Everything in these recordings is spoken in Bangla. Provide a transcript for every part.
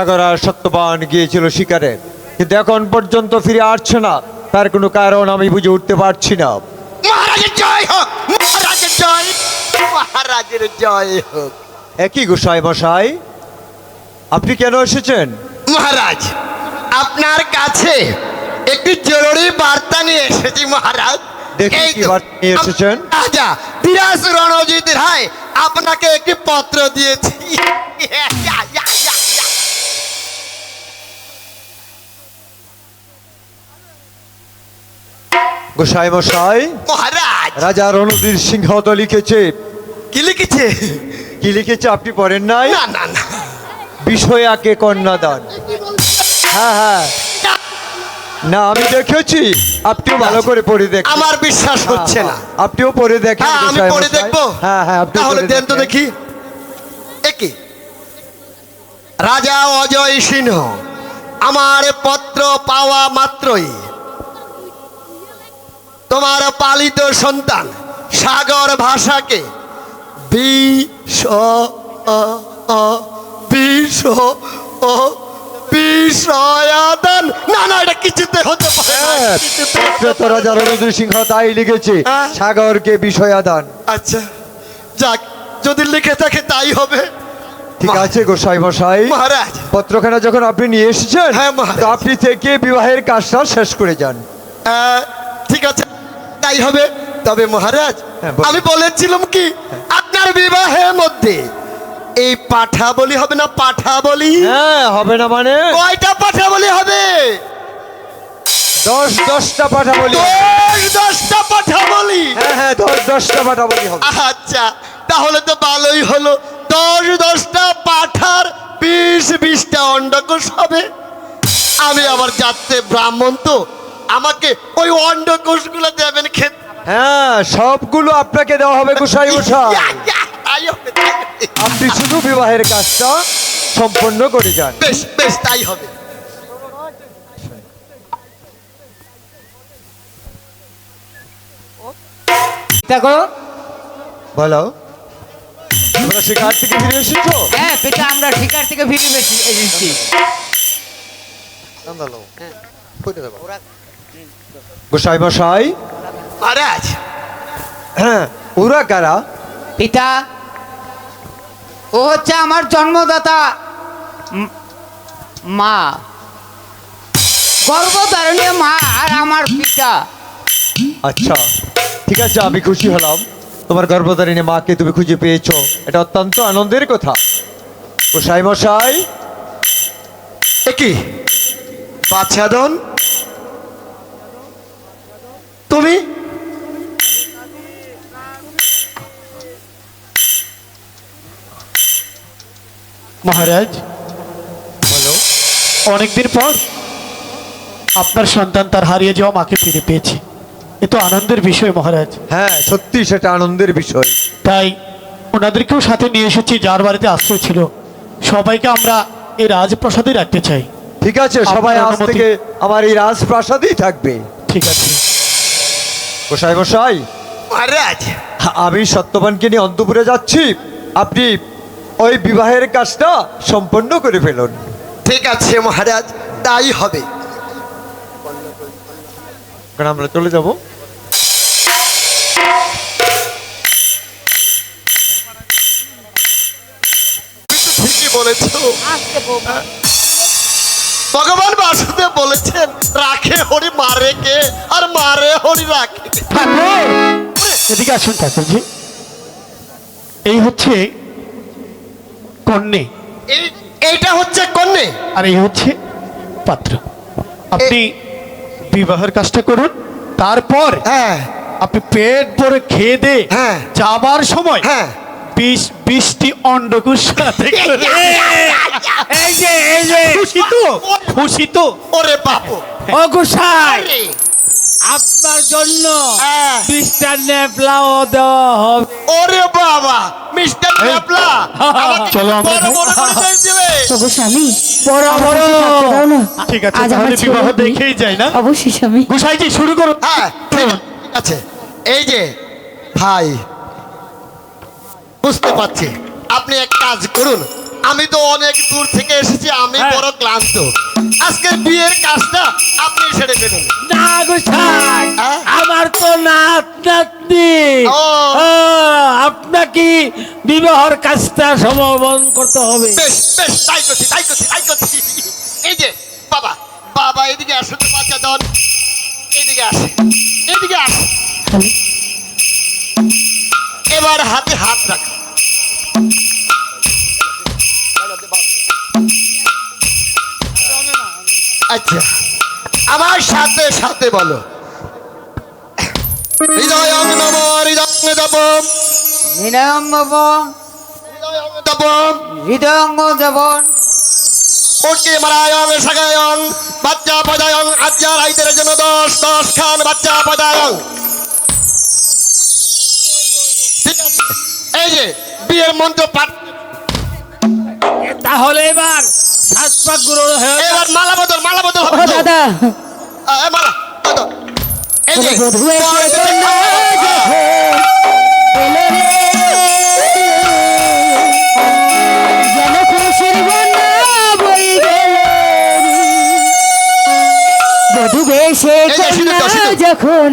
সাগর আর সত্যবান গিয়েছিল শিকারে। কিন্তু এখন পর্যন্ত ফিরে আসছে না। তার কোনো কারণ আমি বুঝে উঠতে পারছি না। মহারাজের জয় হোক মহারাজের জয় মহারাজের জয় হোক। একই গোসাই মশাই আপনি কেন এসেছেন? মহারাজ আপনার কাছে একটি জরুরি বার্তা নিয়ে এসেছি মহারাজ। দেখি কি বার্তা নিয়ে এসেছেন? রাজা রণজিৎ রায় আপনাকে একটি পত্র দিয়েছি। গোসাই মশাই মহারাজ! রাজা রণধীর সিংহ তো লিখেছে। কি লিখেছে? কি লিখেছে আপনি পড়েন নাই? না না না। বিষয়াকে কন্যাদান। হ্যাঁ হ্যাঁ। না আমি দেখেছি। আপনিও ভালো করে পড়ে দেখেন। আমার বিশ্বাস হচ্ছে না। আপনিও পড়ে দেখেন হ্যাঁ আমি পড়ে। দেখব। হ্যাঁ হ্যাঁ আপনি তাহলে দেন তো দেখি। একই রাজা অজয় সিংহ আমার পত্র পাওয়া মাত্রই তোমার পালিত সন্তান সাগর ভাষাকে বিষ বিষ অ- বিষয়াদান না না এটা কিছুতে হতে পারে হ্যাঁ, রাজা রণধীর সিংহ তাই লিখেছে হ্যাঁ। সাগরকে বিষয়াদান আচ্ছা যাক যদি লিখে থাকে তাই হবে। ঠিক আছে গোসাই মশাই। মহারাজ। পত্রখানা যখন আপনি নিয়ে এসেছেন হ্যাঁ, আপনি থেকে বিবাহের কাজটা শেষ করে যান। ঠিক আছে। তাই হবে। তবে মহারাজ হ্যাঁ, আমি বলেছিলাম কি আপনার বিবাহের মধ্যে এই পাঠা বলি হবে না পাঠা বলি হ্যাঁ হবে না মানে? কয়টা পাঠা বলি হবে? দশ দশটা পাঠা বলি দশ দশটা পাঠা বলি হ্যাঁ হ্যাঁ দশ দশটা পাঠা বলি হবে। আচ্ছা তাহলে তো ভালোই হলো। দশ দশটা পাঠার বিশ বিশটা অন্ডকোষ হবে। আমি আবার যাচ্ছে ব্রাহ্মণ তো আমাকে ওই অন্ডকোষগুলো দেবেন খেতে। হ্যাঁ সবগুলো আপনাকে দেওয়া হবে গোসাই মশাই। আপনি শুধু বিবাহের কাজটা সম্পন্ন করে যান। বেশ বেশ তাই হবে। দেখো। বলো। তোমরা শিকার থেকে ফিরে এসেছ? হ্যাঁ পিতা আমরা শিকার থেকে ফিরে বেশি এসেছি। গোসাই মশাই মহারাজ। হ্যাঁ ওরা কারা? পিতা ও হচ্ছে আমার জন্মদাতা মা। গর্ভধারণীয় মা আর আমার পিতা। আচ্ছা ঠিক আছে আমি খুশি হলাম। তোমার গর্ভধারিণী মাকে তুমি খুঁজে পেয়েছ। এটা অত্যন্ত আনন্দের কথা। গোসাই মশাই। একই বাচ্চাদন তুমি? মহারাজ বলো। অনেকদিন পর আপনার সন্তান তার হারিয়ে যাওয়া মাকে ফিরে পেয়েছে। এ তো আনন্দের বিষয় মহারাজ। হ্যাঁ সত্যি সেটা আনন্দের বিষয়। তাই ওনাদেরকেও সাথে নিয়ে এসেছি যার বাড়িতে আশ্রয় ছিল। সবাইকে আমরা এই রাজপ্রাসাদে রাখতে চাই। ঠিক আছে সবাই আজ থেকে আমার এই রাজপ্রাসাদেই থাকবে। ঠিক আছে। গোসাই গোসাই। মহারাজ। আমি সত্যবানকে নিয়ে অন্তপুরে যাচ্ছি। আপনি ওই বিবাহের কাজটা সম্পন্ন করে ফেলুন। ঠিক আছে মহারাজ। তাই হবে। আমরা চলে যাব। ঠিকই বলেছ। ভগবান বাসুদেব বলেছেন রাখে হরি মারে কে? আর মারে হরি রাখে ঠাকুর! এদিকে আসুন ঠাকুরজি। এই হচ্ছে কন্যে। এই এইটা হচ্ছে কন্যে? আর এই হচ্ছে পাত্র। আপনি বিবাহের কাজটা করুন তারপর হ্যাঁ। আপনি পেট ভরে খেয়ে দে হ্যাঁ। যাবার সময় হ্যাঁ। বিশ বিশটি অন্ডকুশ সাথে করে। এই যে এই যে। খুশি তো? খুশি তো? ওরে বাপু। ও গুসাই আপনার জন্য হ্যাঁ। বিশটা নেপলাও দেওয়া হবে। ওরে বাবা মিস্টার আমাকে চলো করে তবু স্বামী ঠিক আছে তাহলে বিবাহ দেখেই যাই না? অবশ্যই স্বামী। গুসাইজি শুরু করুন হ্যাঁ ঠিক আছে। এই যে ভাই বুঝতে পারছি। আপনি এক কাজ করুন। আমি তো অনেক দূর থেকে এসেছি আমি হ্যাঁ। বড় ক্লান্ত। আজকে বিয়ের কাজটা আপনি সেরে ফেলুন। না হ্যাঁ? আমার তো নাত নাতনি ও। ও, আপনাকে বিবাহর কাজটা সমাপন করতে হবে। বেশ বেশ তাই করছি তাই করছি তাই করছি। এই যে বাবা বাবা এদিকে আসো তো বাচ্চা দন এদিকে আসে এদিকে আসে। এবার হাতে হাত রাখো। আচ্ছা আমার সাথে সাথে বলো। হৃদয় নম হৃদয় দেব নিরাম্ব হৃদয় দেব হৃদয়ঙ্গ দেবন ওকে মারায়ং সাগায়ং বাচ্চা পদায়ং আজ্ঞা রাইতের জন্য দশ দশ খান বাচ্চা পদায়ং। এই যে বিয়ের মন্ত্র পাঠ। তাহলে এবার সাত পাক হয়ে এবার মালা বদল মালা বদল হবে দাদা। মালা বদল। এই যে যখন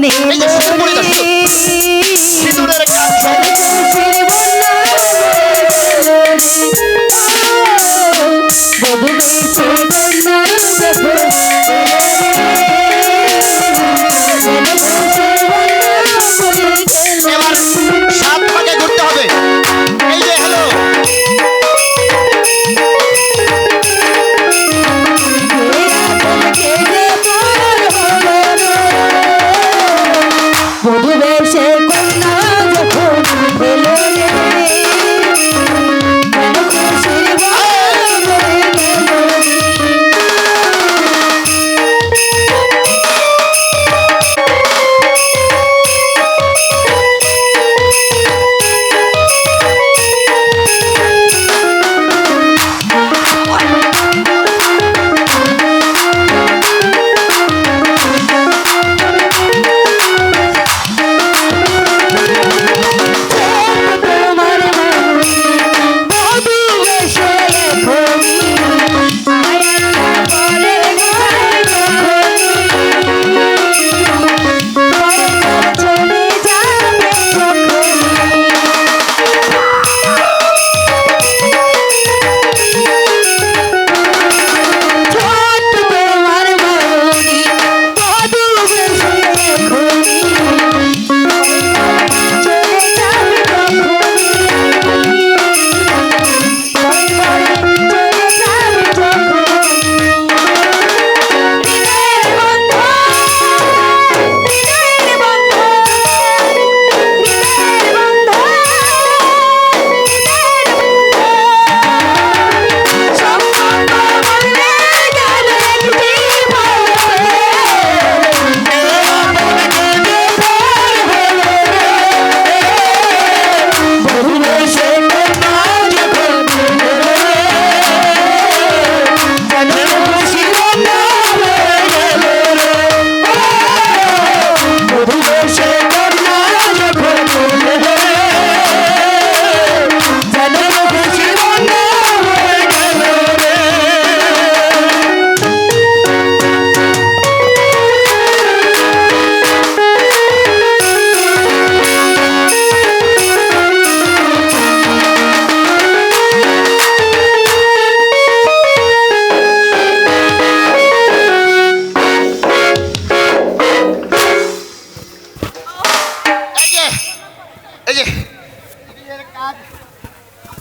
যে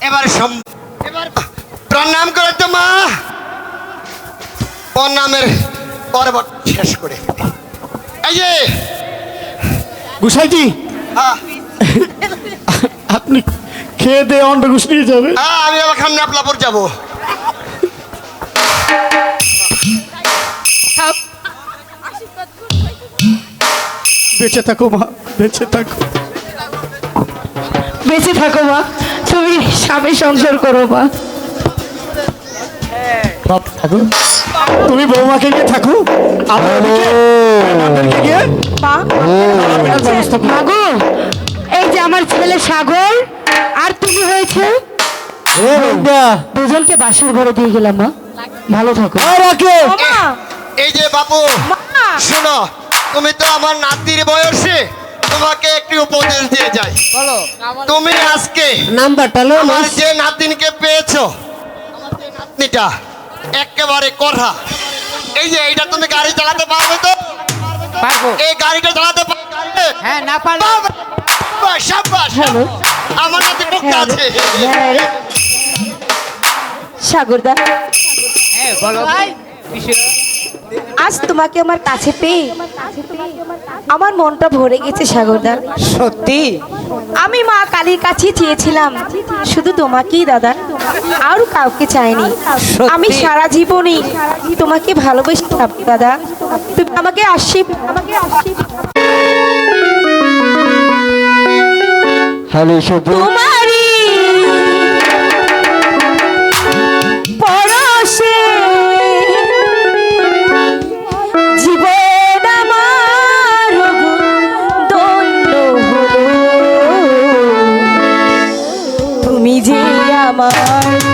এবার এবার প্রণাম করে তো মা। প্রণামের পর্ব শেষ করে এই যে। গুসাইজি আপনি খেয়ে দিয়ে অন্ডকুশ নিয়ে যাবে আমি আবার খান নাপলাপুর যাব। বেঁচে থাকো মা বেঁচে থাকো। বেঁচে থাকো মা। তুমি স্বামী সংসার করো মা। তুমি বৌমাকে গিয়ে থাকো মাগো এই যে আমার ছেলে সাগর আর তুমি হয়েছে? দুজনকে বাসার ঘরে দিয়ে গেলাম মা। ভালো থাকো। এই যে বাবু শোনো তুমি তো আমার নাতির বয়সে তোমাকে একটি উপদেশ দিয়ে যাই। বলো। তুমি আজকে নাম্বারটা লো আমার যে নাতিনকে পেয়েছ নাতনিটা একেবারে কথা এই যে এইটা তুমি গাড়ি চালাতে পারবে তো? পারব। এই গাড়িটা চালাতে পারবে? হ্যাঁ না পারলে বাহ, আমার নাতি আছে। সাগরদা। হ্যাঁ বলো। আজ তোমাকে আমার কাছে পেয়ে আমার মনটা ভরে গেছে সাগরদা সত্যি? আমি মা কালীর কাছে চেয়েছিলাম। শুধু তোমাকেই দাদা। আর কাউকে চাইনি। আমি সারা জীবনই তোমাকে ভালোবেসে থাকব দাদা। তুমি আমাকে আশীর্বাদ আমাকে শুভ তোমারি আমার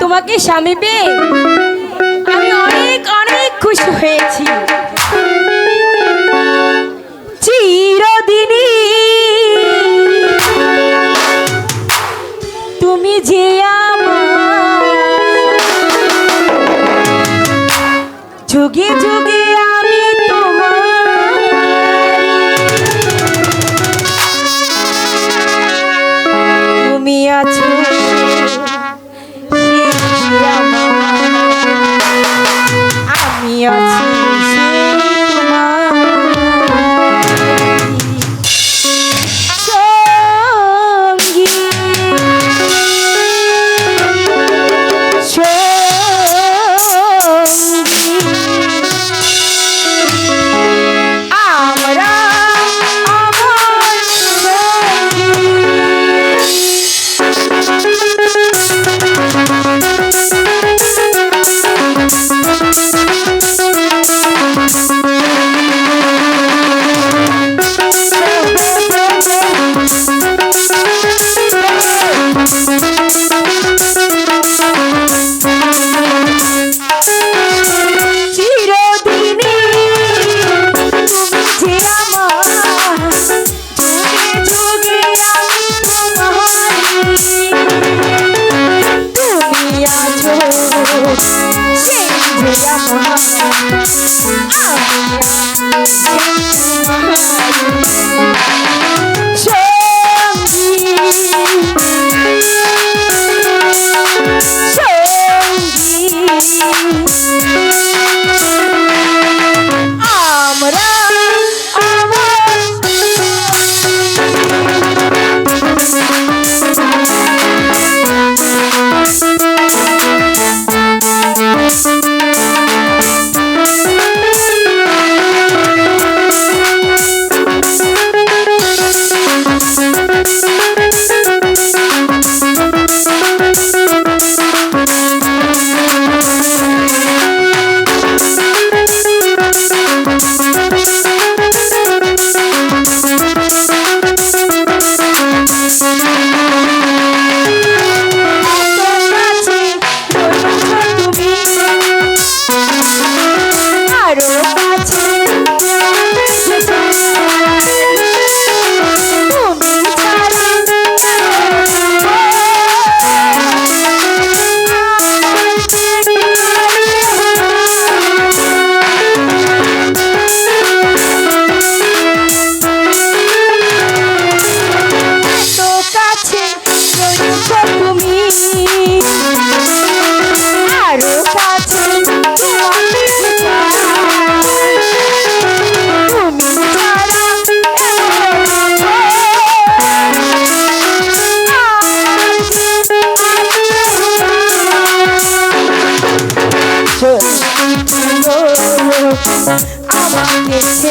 তোমাকে স্বামী আমি অনেক অনেক খুশি হয়েছি। চিরদিনই তুমি যে আমার। যুগে যুগে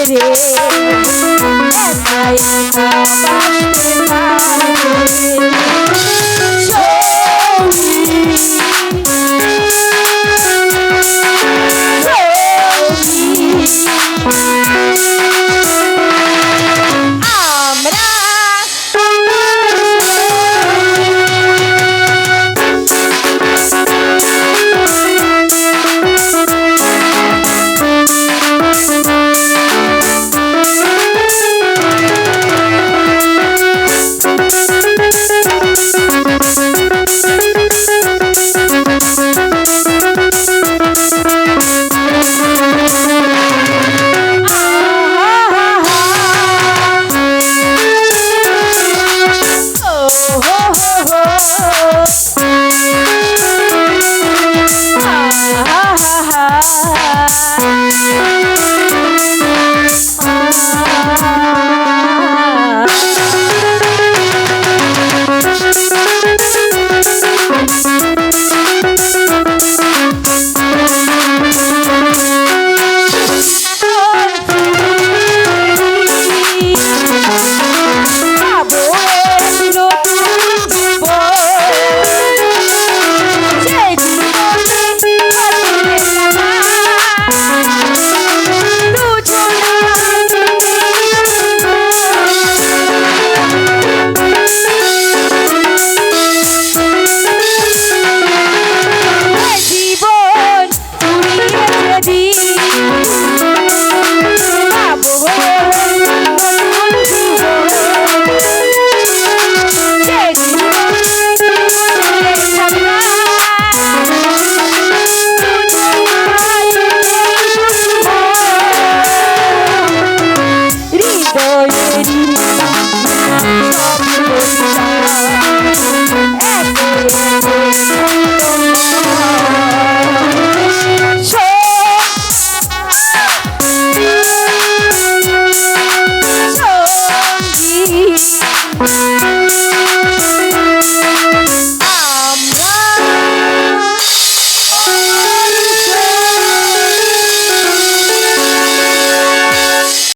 Yeah.